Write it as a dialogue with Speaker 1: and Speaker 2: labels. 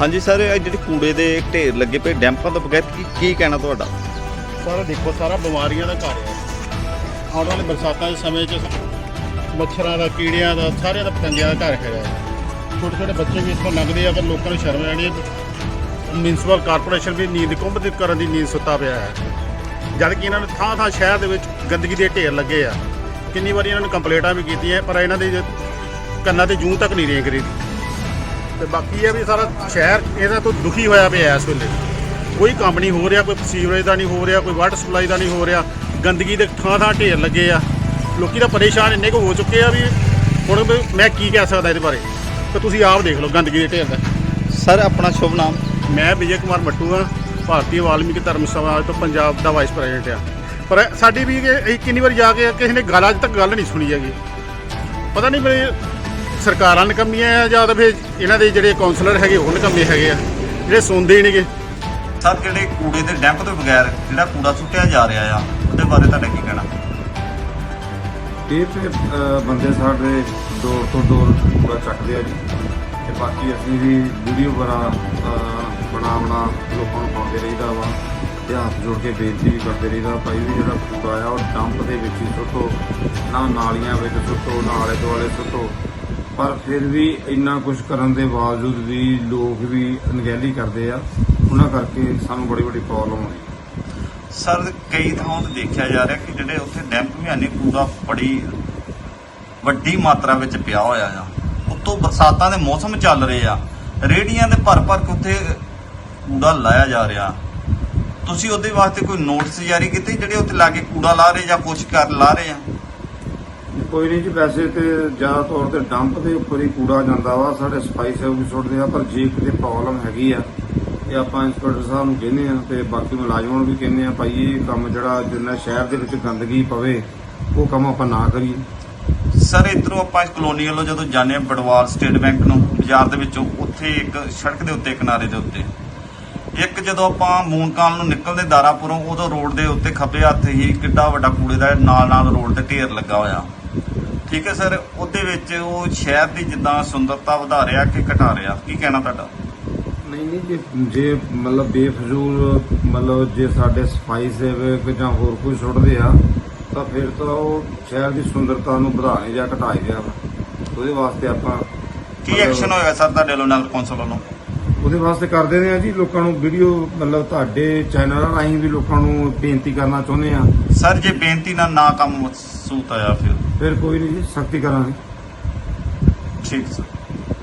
Speaker 1: ਹਾਂਜੀ ਸਰ, ਇਹ ਜਿਹੜੇ ਕੂੜੇ ਦੇ ਢੇਰ ਲੱਗੇ ਪਏ ਡੈਂਪਾਂ ਤੋਂ ਬਗੈਰ ਕੀ ਕੀ ਕਹਿਣਾ ਤੁਹਾਡਾ?
Speaker 2: ਸਾਰਾ, ਦੇਖੋ, ਸਾਰਾ ਬਿਮਾਰੀਆਂ ਦਾ ਘਰ ਹੈ। ਆਉਣ ਵਾਲੇ ਬਰਸਾਤਾਂ ਦੇ ਸਮੇਂ 'ਚ ਮੱਛਰਾਂ ਦਾ, ਕੀੜਿਆਂ ਦਾ, ਸਾਰਿਆਂ ਦਾ ਪਤੰਗਿਆਂ ਦਾ ਘਰ ਹੈਗਾ ਹੈ। ਛੋਟੇ ਛੋਟੇ ਬੱਚੇ ਵੀ ਇੱਥੋਂ ਲੰਘਦੇ ਆ ਪਰ ਲੋਕਾਂ ਨੂੰ ਸ਼ਰਮ ਆਣੀ ਮਿਊਨਿਸਪਲ ਕਾਰਪੋਰੇਸ਼ਨ ਵੀ ਨੀਂਦ ਕੁੰਭ ਕਰਨ ਦੀ ਨੀਂਦ ਸੁੱਤਾ ਪਿਆ ਹੈ। ਜਦ ਕਿ ਇਹਨਾਂ ਨੇ ਥਾਂ ਥਾਂ ਸ਼ਹਿਰ ਦੇ ਵਿੱਚ ਗੰਦਗੀ ਦੇ ਢੇਰ ਲੱਗੇ ਆ। ਕਿੰਨੀ ਵਾਰੀ ਇਹਨਾਂ ਨੇ ਕੰਪਲੇਂਟਾਂ ਵੀ ਕੀਤੀਆਂ, ਪਰ ਇਹਨਾਂ ਦੇ ਕੰਨਾਂ ਤੇ ਜੂੰ ਤੱਕ ਨਹੀਂ ਰੇਂਗ ਰਹੀ। ਤੇ ਬਾਕੀ ਇਹ ਵੀ ਸਾਰਾ ਸ਼ਹਿਰ ਇਹਦਾ ਤੋਂ ਦੁਖੀ ਹੋਇਆ ਪਿਆ ਇਸ ਵੇਲੇ। ਕੋਈ ਕੰਮ ਨਹੀਂ ਹੋ ਰਿਹਾ ਕੋਈ ਸੀਵਰੇਜ ਦਾ ਨਹੀਂ ਹੋ ਰਿਹਾ ਕੋਈ ਵਾਟਰ ਸਪਲਾਈ ਦਾ ਨਹੀਂ ਹੋ ਰਿਹਾ। ਗੰਦਗੀ ਦੇ ਥਾਂ ਥਾਂ ਢੇਰ ਲੱਗੇ ਆ। ਲੋਕੀ ਤਾਂ ਪਰੇਸ਼ਾਨ ਇੰਨੇ ਕੁ ਹੋ ਚੁੱਕੇ ਆ ਵੀ ਹੁਣ ਮੈਂ ਕੀ ਕਹਿ ਸਕਦਾ ਇਹਦੇ ਬਾਰੇ? ਤੇ ਤੁਸੀਂ ਆਪ ਦੇਖ ਲਓ ਗੰਦਗੀ ਦੇ ਢੇਰ ਦਾ।
Speaker 1: ਸਰ ਆਪਣਾ ਸ਼ੁਭ ਨਾਮ?
Speaker 2: ਮੈਂ ਵਿਜੇ ਕੁਮਾਰ ਮੱਟੂ ਹਾਂ ਭਾਰਤੀ ਵਾਲਮੀਕੀ ਧਰਮ ਸਮਾਜ ਤੋਂ ਪੰਜਾਬ ਦਾ ਵਾਈਸ ਪ੍ਰੈਜ਼ੀਡੈਂਟ ਆ। ਪਰ ਸਾਡੀ ਵੀ ਅਸੀਂ ਕਿੰਨੀ ਵਾਰੀ ਜਾ ਕੇ ਕਿਸੇ ਨੇ ਗੱਲ ਅੱਜ ਤੱਕ ਗੱਲ ਨਹੀਂ ਸੁਣੀ ਹੈਗੀ। ਪਤਾ ਨਹੀਂ ਮੇਰੇ ਸਰਕਾਰਾਂ ਨਕਮੀਆਂ ਆ ਜਾਂ ਤਾਂ ਫਿਰ ਇਹਨਾਂ ਦੇ ਜਿਹੜੇ ਕਾਉਂਸਲਰ ਹੈਗੇ ਉਹ ਨਕਮੇ ਹੈਗੇ ਆ ਜਿਹੜੇ ਸੁਣਦੇ ਹੀ ਨਹੀਂਗੇ।
Speaker 1: ਸਰ ਜਿਹੜੇ ਕੂੜੇ ਦੇ ਡੈਂਪ ਤੋਂ ਬਗੈਰ ਜਿਹੜਾ ਕੂੜਾ ਸੁੱਟਿਆ ਜਾ ਰਿਹਾ ਆ ਉਹਦੇ ਬਾਰੇ ਤੁਹਾਡਾ ਕੀ ਕਹਿਣਾ?
Speaker 3: ਇਹ ਤੇ ਬੰਦੇ ਸਾਡੇ ਦੂਰ ਤੋਂ ਦੂਰ ਪੂਰਾ ਚੱਕਦੇ ਆ ਜੀ। ਤੇ ਬਾਕੀ ਅਸੀਂ ਵੀ ਵੀਡੀਓ ਬਣਾ ਬਣਾ ਬਣਾ ਲੋਕਾਂ ਨੂੰ ਪਾਉਂਦੇ ਰਹੀਦਾ ਵਾ। ਤੇ ਹੱਥ ਜੋੜ ਕੇ ਬੇਨਤੀ ਵੀ ਕਰਦੇ ਰਹੀਦਾ ਭਾਈ ਵੀ ਜਿਹੜਾ ਕੂੜਾ ਆ ਉਹ ਡੰਪ ਦੇ ਵਿੱਚ ਹੀ ਸੁੱਟੋ। ਨਾ ਨਾਲੀਆਂ ਵਿੱਚ ਸੁੱਟੋ ਨਾ ਆਲੇ ਦੁਆਲੇ ਸੁੱਟੋ। ਪਰ ਫਿਰ ਵੀ ਇੰਨਾ ਕੁਝ ਕਰਨ ਦੇ ਬਾਵਜੂਦ ਵੀ ਲੋਕ ਵੀ ਅਣਗਹਿਲੀ ਕਰਦੇ ਆ, ਉਹਨਾਂ ਕਰਕੇ ਸਾਨੂੰ ਬੜੀ ਬੜੀ ਪ੍ਰੋਬਲਮ ਆਉਂਦੀ
Speaker 1: ਸਰ, ਕਈ ਥਾਵਾਂ ਤੇ ਦੇਖਿਆ ਜਾ ਰਿਹਾ ਕਿ ਜਿਹੜੇ ਉੱਥੇ ਡੈਂਪ ਵੀ ਹਨ ਕੂੜਾ ਬੜੀ ਵੱਡੀ ਮਾਤਰਾ ਵਿੱਚ ਪਿਆ ਹੋਇਆ ਆ। ਉੱਤੋਂ ਬਰਸਾਤਾਂ ਦੇ ਮੌਸਮ ਚੱਲ ਰਹੇ ਆ। ਰੇੜੀਆਂ ਦੇ ਭਰ ਭਰ ਕੇ ਉੱਥੇ ਕੂੜਾ ਲਾਇਆ ਜਾ ਰਿਹਾ। ਤੁਸੀਂ ਉਹਦੇ ਵਾਸਤੇ ਕੋਈ ਨੋਟਿਸ ਜਾਰੀ ਕੀਤੇ, ਜਿਹੜੇ ਉੱਥੇ ਲਾ ਕੇ ਕੂੜਾ ਲਾ ਰਹੇ ਜਾਂ ਕੁਛ ਕਰ ਲਾ ਰਹੇ ਆ?
Speaker 3: ਕੋਈ ਨਹੀਂ ਜੀ, ਵੈਸੇ ਤੇ ਜ਼ਿਆਦਾ ਤੌਰ ਤੇ ਡੰਪ ਦੇ ਉੱਪਰ ਹੀ ਕੂੜਾ ਜਾਂਦਾ ਵਾ, ਸਾਡੇ ਸਫ਼ਾਈ ਸੇਵਕ ਵੀ ਸੁੱਟਦੇ ਆ, ਪਰ ਜੇ ਕਿਤੇ ਪ੍ਰੋਬਲਮ ਹੈਗੀ ਆ ਇਹ ਆਪਾਂ ਇੰਸਪੈਕਟਰ ਸਾਹਿਬ ਨੂੰ ਕਹਿੰਦੇ ਆ, ਤੇ ਬਾਕੀ ਮੁਲਾਜ਼ਮਾਂ ਨੂੰ ਵੀ ਕਹਿੰਦੇ ਆ, ਭਾਈ ਇਹ ਕੰਮ ਜਿਹੜਾ ਜਿੰਨਾ ਸ਼ਹਿਰ ਦੇ ਵਿੱਚ ਗੰਦਗੀ ਪਵੇ, ਉਹ ਕੰਮ ਆਪਾਂ ਨਾ ਕਰੀਏ।
Speaker 1: ਸਰ, ਇਧਰੋਂ ਆਪਾਂ ਕਲੋਨੀ ਵੱਲੋਂ ਜਦੋਂ ਜਾਂਦੇ ਹਾਂ ਬੜਵਾਲ ਸਟੇਟ ਬੈਂਕ ਨੂੰ, ਬਾਜ਼ਾਰ ਦੇ ਵਿੱਚੋਂ, ਉੱਥੇ ਇੱਕ ਸੜਕ ਦੇ ਉੱਤੇ ਕਿਨਾਰੇ ਦੇ ਉੱਤੇ। ਇੱਕ ਜਦੋਂ ਆਪਾਂ ਮੂਨਕਾਲ ਨੂੰ ਨਿਕਲਦੇ ਦਾਰਾਪੁਰੋਂ, ਉਦੋਂ ਰੋਡ ਦੇ ਉੱਤੇ ਖੱਬੇ ਹੱਥ ਹੀ ਕਿੱਡਾ ਵੱਡਾ ਕੂੜੇ ਦਾ ਨਾਲ ਨਾਲ ਰੋਡ ਤੇ ਢੇਰ ਲੱਗਾ ਹੋਇਆ। ਠੀਕ ਹੈ ਸਰ ਉਹਦੇ ਵਿੱਚ ਉਹ ਸ਼ਹਿਰ ਦੀ ਜਿੱਦਾਂ ਸੁੰਦਰਤਾ ਵਧਾ ਰਿਹਾ ਕਿ ਘਟਾ ਰਿਹਾ? ਕੀ ਕਹਿਣਾ ਤੁਹਾਡਾ?
Speaker 3: ਨਹੀਂ ਨਹੀਂ ਜੇ ਜੇ ਮਤਲਬ ਬੇਫਜ਼ੂਲ ਮਤਲਬ ਜੇ ਸਾਡੇ ਸਫ਼ਾਈ ਸੇਵਕ ਜਾਂ ਹੋਰ ਕੋਈ ਸੁੱਟਦੇ ਆ ਤਾਂ ਫਿਰ ਤਾਂ ਉਹ ਸ਼ਹਿਰ ਦੀ ਸੁੰਦਰਤਾ ਨੂੰ ਵਧਾਣੇ ਜਾਂ ਘਟਾਏ ਗਿਆ ਉਹਦੇ ਵਾਸਤੇ ਆਪਾਂ
Speaker 1: ਕੀ ਐਕਸ਼ਨ ਹੋਏਗਾ ਸਰ ਤੁਹਾਡੇ ਵੱਲੋਂ ਨਗਰ ਕੌਂਸਲ ਵੱਲੋਂ?
Speaker 3: ਉਹਦੇ ਵਾਸਤੇ ਕਰਦੇ ਨੇ ਆ ਜੀ ਲੋਕਾਂ ਨੂੰ ਵੀਡੀਓ ਮਤਲਬ ਤੁਹਾਡੇ ਚੈਨਲ ਰਾਹੀਂ ਵੀ ਲੋਕਾਂ ਨੂੰ ਬੇਨਤੀ ਕਰਨਾ ਚਾਹੁੰਦੇ ਆ
Speaker 1: ਸਰ ਜੇ ਬੇਨਤੀ ਨਾਲ ਨਾ ਕੰਮ ਸੂਤ ਆਇਆ ਫਿਰ?
Speaker 3: ਫਿਰ ਕੋਈ ਨਹੀਂ ਜੀ ਸਖਤੀ ਕਰਾਂਗੇ।
Speaker 1: ਠੀਕ ਸਰ।